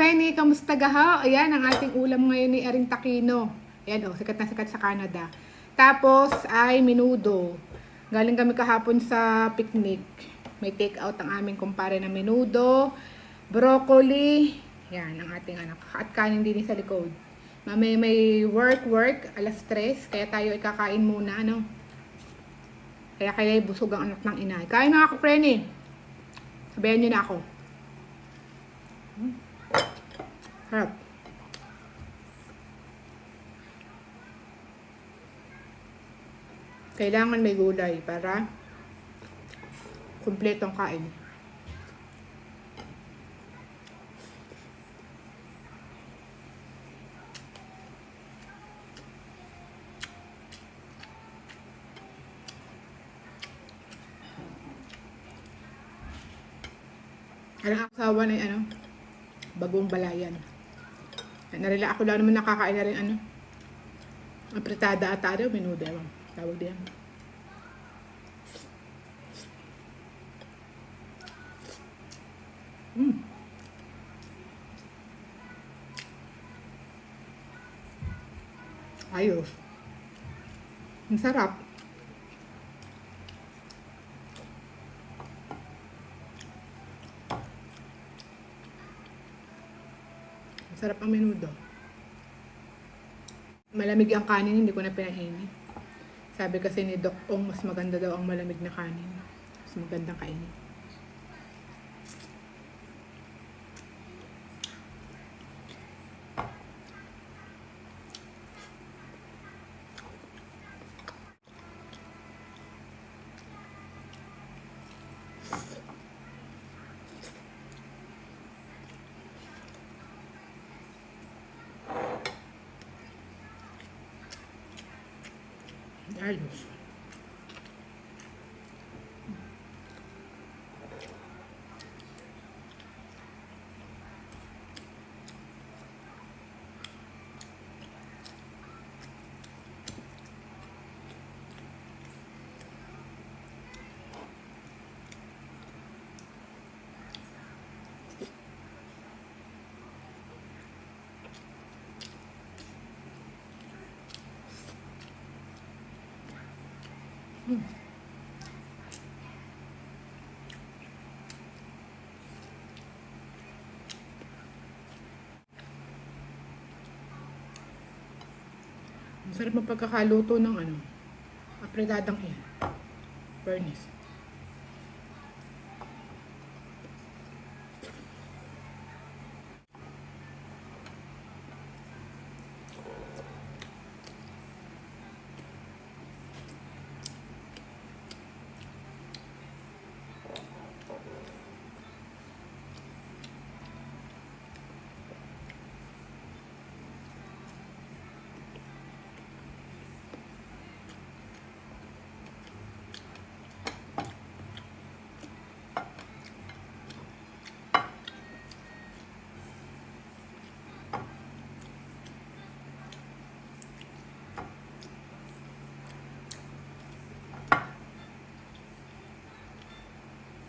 Freny, kamusta gaha? Ayan, ang ating ulam ngayon ni Aring Takino. Ayan, oh, sikat na sikat sa Canada. Tapos ay minudo. Galing kami kahapon sa picnic. May take out ang aming kumpare na minudo, broccoli, yan, ang ating anak. At kanin din sa likod. Mamaya may work, work, alas 3. Kaya tayo ay kakain muna, ano? Kaya kaya busog ang anak ng inay. Kain na ako, Freny. Sabayan niyo na ako. Harap. Kailangan may gulay para kumpletong kain. Ang asawa na ano? Bagong balayan. Narila ako lang naman nakakain na rin ano. Apretada ata daw, menudo. Ewan, tawag diyan. Mm. Ayos. Ang sarap. Masarap ang menudo. Malamig ang kanin, hindi ko na pinainit. Sabi kasi ni Doc Ong, mas maganda daw ang malamig na kanin. Mas magandang kainin. 太有趣了。Ayos. Ang sarap ng pagkakaluto ng ano, apretadang eh.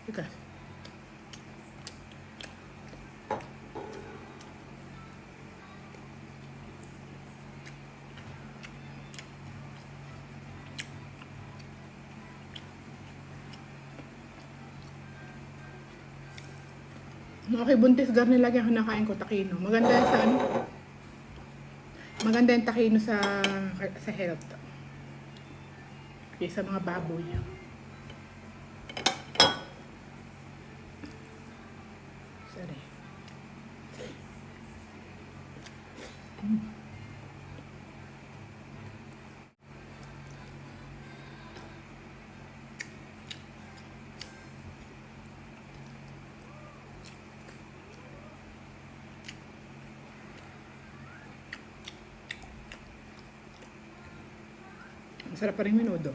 Look at Okay, buntis garni lagi ang kinakain ko, takino. Maganda yan sa ano? Maganda yung takino sa sa health. Kaya sa mga baboy. Ang sarap pa rin minudo.